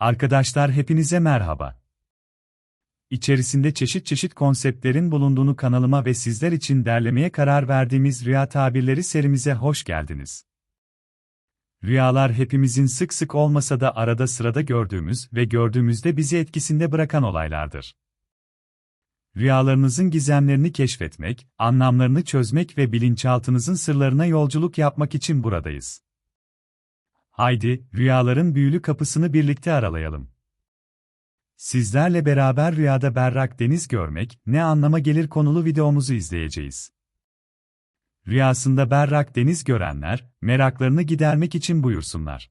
Arkadaşlar hepinize merhaba. İçerisinde çeşit çeşit konseptlerin bulunduğunu kanalıma ve sizler için derlemeye karar verdiğimiz Rüya Tabirleri serimize hoş geldiniz. Rüyalar hepimizin sık sık olmasa da arada sırada gördüğümüz ve gördüğümüzde bizi etkisinde bırakan olaylardır. Rüyalarınızın gizemlerini keşfetmek, anlamlarını çözmek ve bilinçaltınızın sırlarına yolculuk yapmak için buradayız. Haydi, rüyaların büyülü kapısını birlikte aralayalım. Sizlerle beraber rüyada berrak deniz görmek, ne anlama gelir konulu videomuzu izleyeceğiz. Rüyasında berrak deniz görenler, meraklarını gidermek için buyursunlar.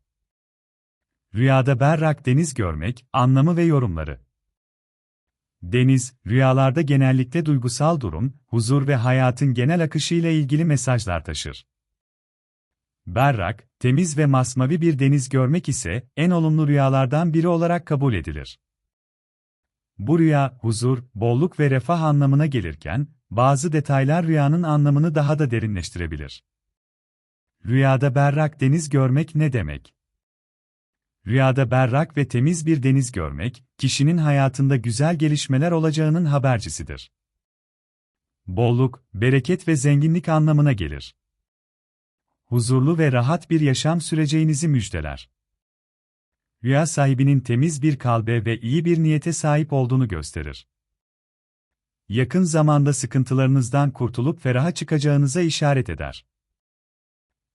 Rüyada berrak deniz görmek, anlamı ve yorumları. Deniz, rüyalarda genellikle duygusal durum, huzur ve hayatın genel akışı ile ilgili mesajlar taşır. Berrak, temiz ve masmavi bir deniz görmek ise en olumlu rüyalardan biri olarak kabul edilir. Bu rüya, huzur, bolluk ve refah anlamına gelirken, bazı detaylar rüyanın anlamını daha da derinleştirebilir. Rüyada berrak deniz görmek ne demek? Rüyada berrak ve temiz bir deniz görmek, kişinin hayatında güzel gelişmeler olacağının habercisidir. Bolluk, bereket ve zenginlik anlamına gelir huzurlu ve rahat bir yaşam süreceğinizi müjdeler. Rüya sahibinin temiz bir kalbe ve iyi bir niyete sahip olduğunu gösterir. Yakın zamanda sıkıntılarınızdan kurtulup feraha çıkacağınıza işaret eder.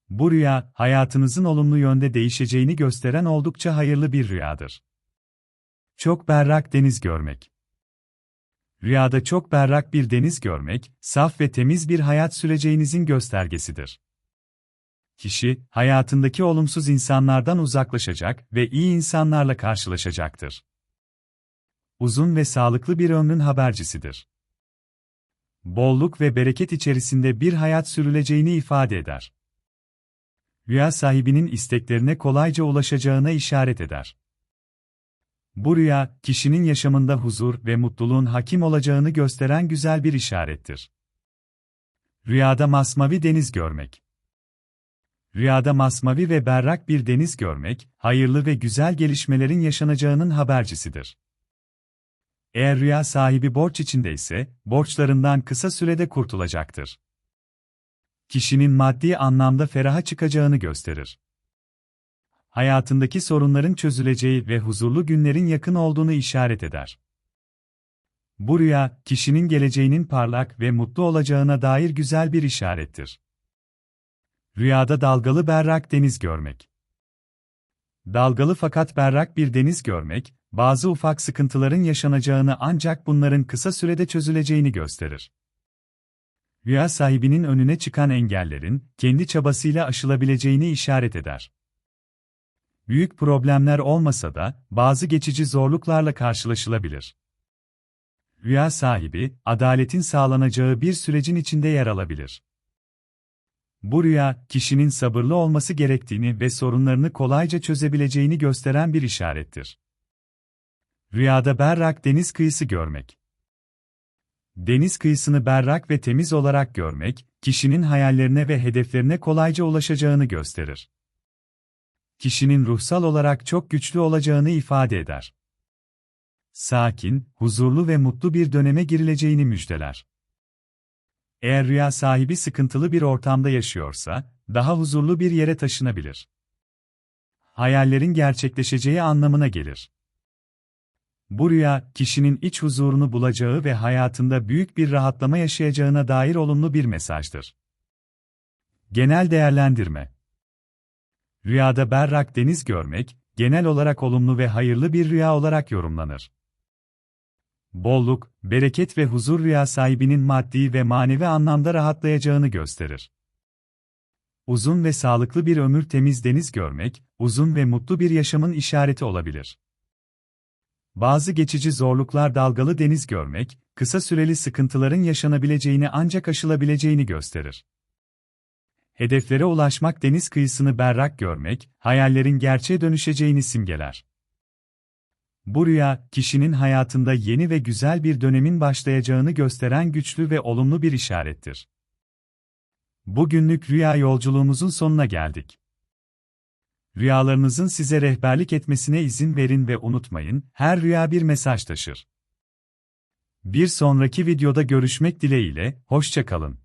Bu rüya, hayatınızın olumlu yönde değişeceğini gösteren oldukça hayırlı bir rüyadır. Çok berrak deniz görmek. Rüyada çok berrak bir deniz görmek, saf ve temiz bir hayat süreceğinizin göstergesidir kişi, hayatındaki olumsuz insanlardan uzaklaşacak ve iyi insanlarla karşılaşacaktır. Uzun ve sağlıklı bir ömrün habercisidir. Bolluk ve bereket içerisinde bir hayat sürüleceğini ifade eder. Rüya sahibinin isteklerine kolayca ulaşacağına işaret eder. Bu rüya, kişinin yaşamında huzur ve mutluluğun hakim olacağını gösteren güzel bir işarettir. Rüyada masmavi deniz görmek Rüyada masmavi ve berrak bir deniz görmek, hayırlı ve güzel gelişmelerin yaşanacağının habercisidir. Eğer rüya sahibi borç içinde ise, borçlarından kısa sürede kurtulacaktır. Kişinin maddi anlamda feraha çıkacağını gösterir. Hayatındaki sorunların çözüleceği ve huzurlu günlerin yakın olduğunu işaret eder. Bu rüya, kişinin geleceğinin parlak ve mutlu olacağına dair güzel bir işarettir. Rüyada dalgalı berrak deniz görmek. Dalgalı fakat berrak bir deniz görmek, bazı ufak sıkıntıların yaşanacağını ancak bunların kısa sürede çözüleceğini gösterir. Rüya sahibinin önüne çıkan engellerin, kendi çabasıyla aşılabileceğini işaret eder. Büyük problemler olmasa da, bazı geçici zorluklarla karşılaşılabilir. Rüya sahibi, adaletin sağlanacağı bir sürecin içinde yer alabilir. Bu rüya, kişinin sabırlı olması gerektiğini ve sorunlarını kolayca çözebileceğini gösteren bir işarettir. Rüyada berrak deniz kıyısı görmek. Deniz kıyısını berrak ve temiz olarak görmek, kişinin hayallerine ve hedeflerine kolayca ulaşacağını gösterir. Kişinin ruhsal olarak çok güçlü olacağını ifade eder. Sakin, huzurlu ve mutlu bir döneme girileceğini müjdeler. Eğer rüya sahibi sıkıntılı bir ortamda yaşıyorsa, daha huzurlu bir yere taşınabilir. Hayallerin gerçekleşeceği anlamına gelir. Bu rüya, kişinin iç huzurunu bulacağı ve hayatında büyük bir rahatlama yaşayacağına dair olumlu bir mesajdır. Genel değerlendirme Rüyada berrak deniz görmek, genel olarak olumlu ve hayırlı bir rüya olarak yorumlanır bolluk, bereket ve huzur rüya sahibinin maddi ve manevi anlamda rahatlayacağını gösterir. Uzun ve sağlıklı bir ömür temiz deniz görmek, uzun ve mutlu bir yaşamın işareti olabilir. Bazı geçici zorluklar dalgalı deniz görmek, kısa süreli sıkıntıların yaşanabileceğini ancak aşılabileceğini gösterir. Hedeflere ulaşmak deniz kıyısını berrak görmek, hayallerin gerçeğe dönüşeceğini simgeler. Bu rüya, kişinin hayatında yeni ve güzel bir dönemin başlayacağını gösteren güçlü ve olumlu bir işarettir. Bugünlük rüya yolculuğumuzun sonuna geldik. rüyalarınızın size rehberlik etmesine izin verin ve unutmayın, her rüya bir mesaj taşır. Bir sonraki videoda görüşmek dileğiyle, hoşça kalın.